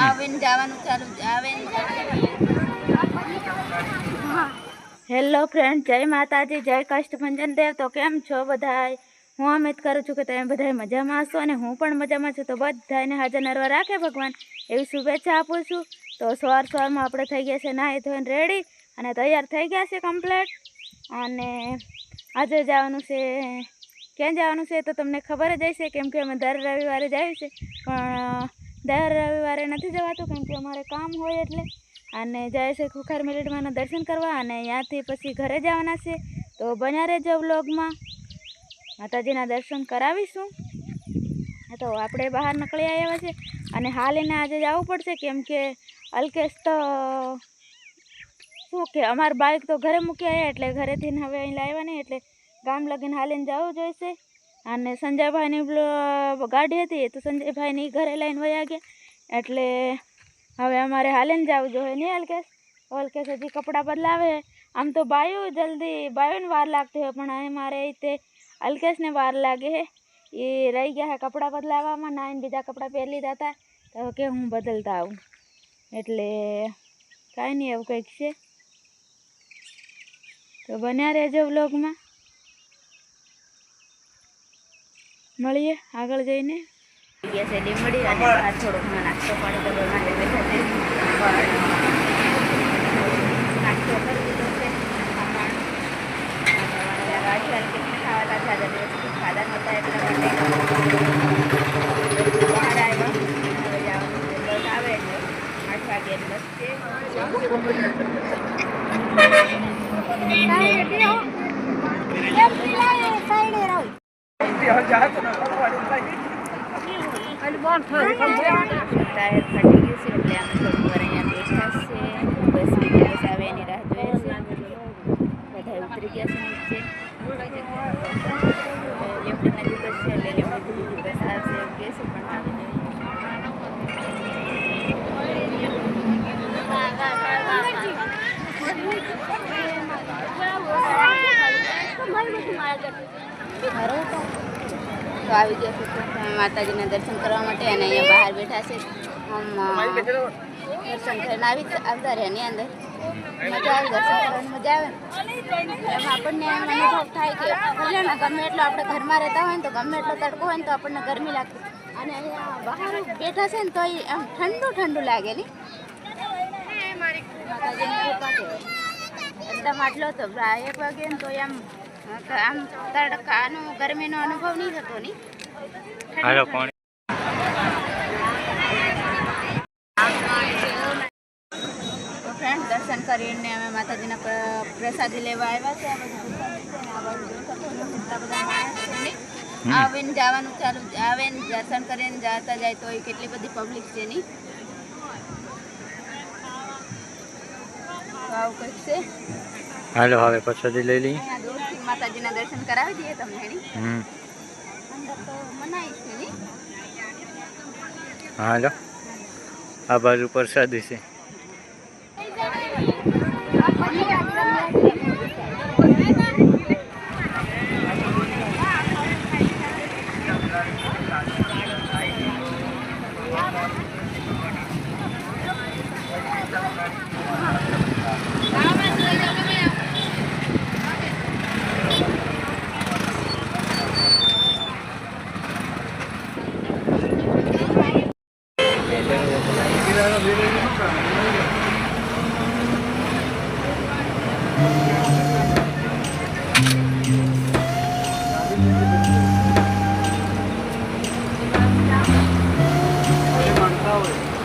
આવીને જવાનું ચાલુ આવીને હેલો ફ્રેન્ડ જય માતાજી જય કષ્ટભંજન દેવ. તો કેમ છો બધાય? હું ઉમેદ કરું છું કે તમે બધાય મજામાં હશો અને હું પણ મજામાં છું. તો બધાને હાજર નરવા રાખે ભગવાન. એવી શુભેચ્છા આપું છું. તો સવાર સવારમાં આપણે થઈ ગયા છે નાહી ધોઈને રેડી અને તૈયાર થઈ ગયા છે કમ્પ્લેટ અને આજે જવાનું છે ક્યાં જવાનું છે તો તમને ખબર જ હશે કેમ કે અમે દર રવિવારે જઈએ છીએ. પણ દર રવિવારે નથી જવાતું કેમ કે અમારે કામ હોય એટલે. અને જાય છે ખુખાર મિલિટમાંના દર્શન કરવા અને ત્યાંથી પછી ઘરે જવાના છે. તો બન્યા રહેજો વ્લોગમાં. માતાજીના દર્શન કરાવીશું. તો આપણે બહાર નીકળી આવ્યા છે. અને હાલ એને આજે જવું પડશે કેમ કે અલ્કેશ તો શું કે અમારું બાઇક તો ઘરે મૂકી આવ્યા એટલે ઘરેથી હવે અહીં લાવ્યા નહીં એટલે ગામ લગીને હાલીને જવું જોઈશે. અને સંજયભાઈની ગાડી હતી તો સંજયભાઈની ઘરે લઈને વયા ગયા. એટલે હવે અમારે હાલીને જવું જોઈએ. નહીં, અલ્કેશ? અલ્કેશ, હજી કપડાં બદલાવે? આમ તો બાયું જલ્દી, બાયુને વાર લાગતી હોય, પણ અહીં મારે તે અલ્કેશને વાર લાગે એ રહી ગયા હે કપડાં બદલાવામાં નાઈને બીજા કપડાં પહેરી લીધા હતા. તો કે હું બદલતા આવું. એટલે કાંઈ નહીં, એવું કંઈક છે. તો બન્યા રહેજો વ્લોગમાં. મળીએ આગળ જઈને. ગયા છે લીમડી અને બહાર થોડો નાસ્તો પાણી કરવા માટે બેઠા છે. નાસ્તો કરી દીધો છે. ખાવાનું. અને ખાવાના છે? આજે દિવસથી ખાધા નહોતા એટલા માટે. બહાર આવ્યા. હવે જવાનું છે. બસ આવે એટલે આઠ વાગે બસ છે. ટાયર ફાટી ગયું છે એટલે અમે થોડીક વાર અહીંયા બેઠા છે બસ બસ આવે એની રાહ જોઈએ છે બધા ઉતરી ગયા છે નીચે લિફ્ટ નજીક જ છે એટલે લિફ્ટ બસ આવશે એવું કહે છે પણ આવી નહીં તો આવી ગયા છે માતાજીના દર્શન કરવા માટે અને અહીંયા બહાર બેઠા છે. દર્શન કરીને આવી આવતા રહે એની અંદર. મજા આવે, દર્શન કરવાની મજા આવે. એમ આપણને એમ અનુભવ થાય કે ભલે ગમે એટલો આપણે ઘરમાં રહેતા હોય ને તો ગમે એટલો તડકો હોય ને તો આપણને ગરમી લાગતી. અને બહાર બેઠા છે ને તો આમ ઠંડુ ઠંડુ લાગે ને. માતાજીની કૃપા કહેવાય એકદમ આટલો તો આ એક વાગે તો આમ આમ તડકાનો ગરમીનો અનુભવ નહીં થતો ની? હાલો કોણ ફ્રેન્ડ દર્શન કરીને અમે માતાજીના પ્રસાદી લેવા આવ્યા છે. ને ને. આવીને જવાનું ચાલુ આવે ને દર્શન કરીને જતા જાય તો એ કેટલી બધી પબ્લિક છે તો આવું કંઈક છે. હાલો હવે પ્રસાદી લઈ લઈએ. અહીંયા દૂરથી માતાજીના દર્શન કરાવી દઈએ તમને છે નહીં હાલો આ બાજુ પ્રસાદી છે.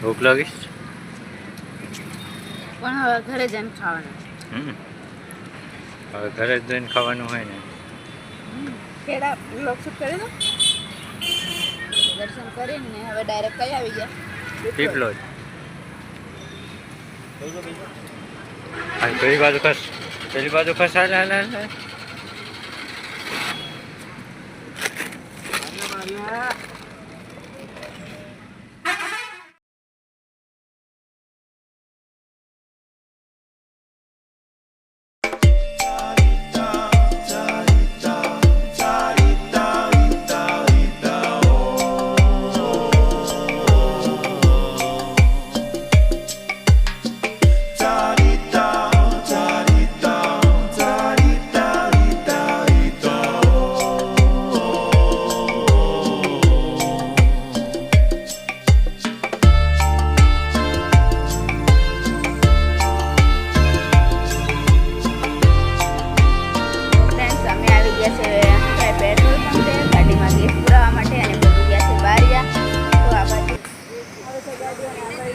ભૂખ લાગી? પણ હવે ઘરે જઈને ખાવાનું. હવે ઘરે જઈને ખાવાનું હોય ને. કેડા લોકસુપ કરી દો દર્શન કરીને હવે ડાયરેક્ટ કઈ આવી ગયા. પીપલો જ પેલી બાજુ ખસ પેલી બાજુ ખસ હાલ હાલ હાલ. હાલ.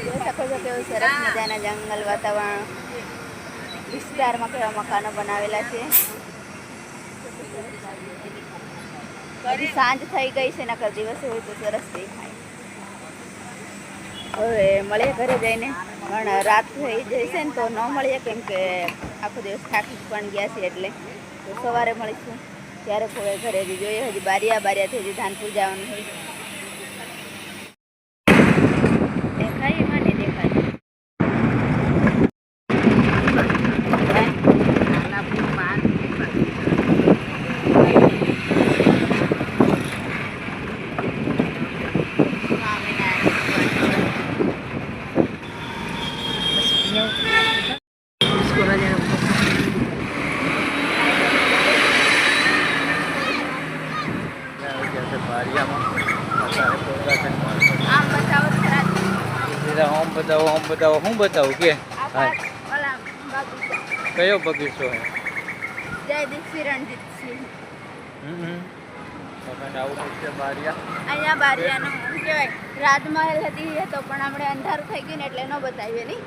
કેવું સરસ મજાના જંગલ વાતાવરણ. વિસ્તારમાં કેવા મકાનો બનાવેલા છે. હજી સાંજ થઈ ગઈ છે નકર દિવસે હોય તો સરસ દેખાય. હવે મળીએ ઘરે જઈને. પણ રાત થઈ જશે ને તો ન મળીએ કેમ કે આખો દિવસ થાકી પણ ગયા છે એટલે. તો સવારે મળીશું. ત્યારે ઘરે હજી જોઈએ. હજી બારિયા બારિયાથી હજી ધાનપુર જવાનું હોય દેખાય એમાં નહીં દેખાય આવી ગયા છે બારિયામાં અત્યારે પ્રોગ્રામ છે. આમ બતાવો તો ખરા જ. સીધા ઓમ બતાવો હું બતાવું કે? હા. કયો બગીચો હે? રાજમહેલ હતી તો પણ આપણે અંધારું થઈ ગયું ને એટલે ન બતાવીએ નહીં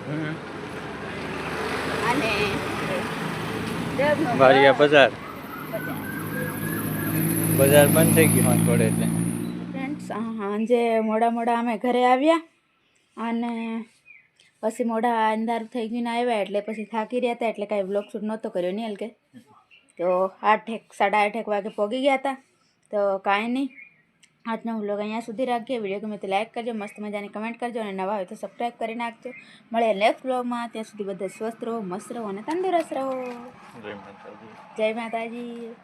અને બારિયા બજાર. બજાર. બજાર બંધ થઈ ગયું હાથ પડે એટલે. ફ્રેન્ડ્સ સાંજે મોડા મોડા અમે ઘરે આવ્યા અને પછી મોઢા અંધારું થઈ ગયું ને આવ્યા એટલે પછી થાકી રહ્યા હતા એટલે કાંઈ બ્લોગ શૂટ નહોતો કર્યો નહીં હલકે તો આઠેક સાડા આઠેક વાગે પહોંચી ગયા હતા. તો કાંઈ નહીં. આજનો વ્લોગ અહીંયા સુધી રાખીએ. વીડિયો ગમે તો લાઈક કરજો મસ્ત મજાની કમેન્ટ કરજો અને નવા હોય તો સબસ્ક્રાઈબ કરી નાખજો. મળે નેક્સ્ટ વ્લોગમાં ત્યાં સુધી બધા સ્વસ્થ રહો મસ્ત રહો અને તંદુરસ્ત રહો. જય માતાજી.